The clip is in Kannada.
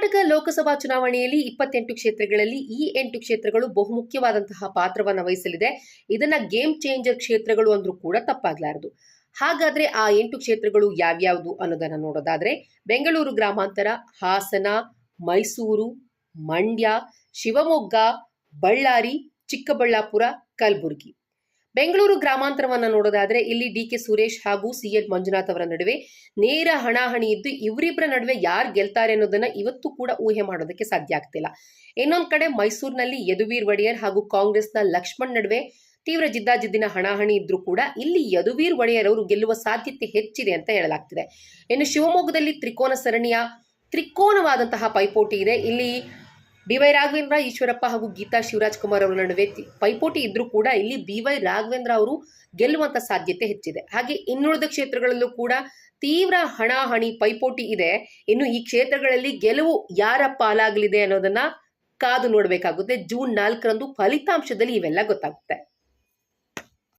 ಕರ್ನಾಟಕ ಲೋಕಸಭಾ ಚುನಾವಣೆಯಲ್ಲಿ ಇಪ್ಪತ್ತೆಂಟು ಕ್ಷೇತ್ರಗಳಲ್ಲಿ ಈ ಎಂಟು ಕ್ಷೇತ್ರಗಳು ಬಹುಮುಖ್ಯವಾದಂತಹ ಪಾತ್ರವನ್ನು ವಹಿಸಲಿದೆ. ಇದನ್ನ ಗೇಮ್ ಚೇಂಜರ್ ಕ್ಷೇತ್ರಗಳು ಅಂದ್ರೂ ಕೂಡ ತಪ್ಪಾಗಲಾರದು. ಹಾಗಾದ್ರೆ ಆ ಎಂಟು ಕ್ಷೇತ್ರಗಳು ಯಾವ್ಯಾವುದು ಅನ್ನೋದನ್ನ ನೋಡೋದಾದ್ರೆ, ಬೆಂಗಳೂರು ಗ್ರಾಮಾಂತರ, ಹಾಸನ, ಮೈಸೂರು, ಮಂಡ್ಯ, ಶಿವಮೊಗ್ಗ, ಬಳ್ಳಾರಿ, ಚಿಕ್ಕಬಳ್ಳಾಪುರ, ಕಲಬುರಗಿ. ಬೆಂಗಳೂರು ಗ್ರಾಮಾಂತರವನ್ನ ನೋಡೋದಾದ್ರೆ ಇಲ್ಲಿ ಡಿ ಕೆ ಸುರೇಶ್ ಹಾಗೂ ಸಿ ಎಲ್ ಮಂಜುನಾಥ್ ಅವರ ನಡುವೆ ನೇರ ಹಣಾಹಣಿ ಇದ್ದು ಇವರಿಬ್ಬರ ನಡುವೆ ಯಾರು ಗೆಲ್ತಾರೆ ಅನ್ನೋದನ್ನ ಇವತ್ತು ಕೂಡ ಊಹೆ ಮಾಡೋದಕ್ಕೆ ಸಾಧ್ಯ ಆಗ್ತಿಲ್ಲ. ಇನ್ನೊಂದ್ ಕಡೆ ಮೈಸೂರಿನಲ್ಲಿ ಯದುವೀರ್ ಒಡೆಯರ್ ಹಾಗೂ ಕಾಂಗ್ರೆಸ್ನ ಲಕ್ಷ್ಮಣ್ ನಡುವೆ ತೀವ್ರ ಜಿದ್ದಾಜಿದ್ದಿನ ಹಣಾಹಣಿ ಇದ್ರೂ ಕೂಡ ಇಲ್ಲಿ ಯದುವೀರ್ ಒಡೆಯರ್ ಅವರು ಗೆಲ್ಲುವ ಸಾಧ್ಯತೆ ಹೆಚ್ಚಿದೆ ಅಂತ ಹೇಳಲಾಗ್ತಿದೆ. ಇನ್ನು ಶಿವಮೊಗ್ಗದಲ್ಲಿ ತ್ರಿಕೋನ ಸರಣಿಯ ತ್ರಿಕೋನವಾದಂತಹ ಪೈಪೋಟಿ ಇದೆ. ಇಲ್ಲಿ ಬಿ ವೈ ರಾಘವೇಂದ್ರ, ಈಶ್ವರಪ್ಪ ಹಾಗೂ ಗೀತಾ ಶಿವರಾಜ್ ಕುಮಾರ್ ಅವರ ನಡುವೆ ಪೈಪೋಟಿ ಇದ್ರೂ ಕೂಡ ಇಲ್ಲಿ ಬಿವೈ ರಾಘವೇಂದ್ರ ಅವರು ಗೆಲ್ಲುವಂತ ಸಾಧ್ಯತೆ ಹೆಚ್ಚಿದೆ. ಹಾಗೆ ಇನ್ನುಳಿದ ಕ್ಷೇತ್ರಗಳಲ್ಲೂ ಕೂಡ ತೀವ್ರ ಹಣಾಹಣಿ ಪೈಪೋಟಿ ಇದೆ. ಇನ್ನು ಈ ಕ್ಷೇತ್ರಗಳಲ್ಲಿ ಗೆಲುವು ಯಾರ ಪಾಲಾಗಲಿದೆ ಅನ್ನೋದನ್ನ ಕಾದು ನೋಡಬೇಕಾಗುತ್ತೆ. ಜೂನ್ ನಾಲ್ಕರಂದು ಫಲಿತಾಂಶದಲ್ಲಿ ಇವೆಲ್ಲ ಗೊತ್ತಾಗುತ್ತೆ.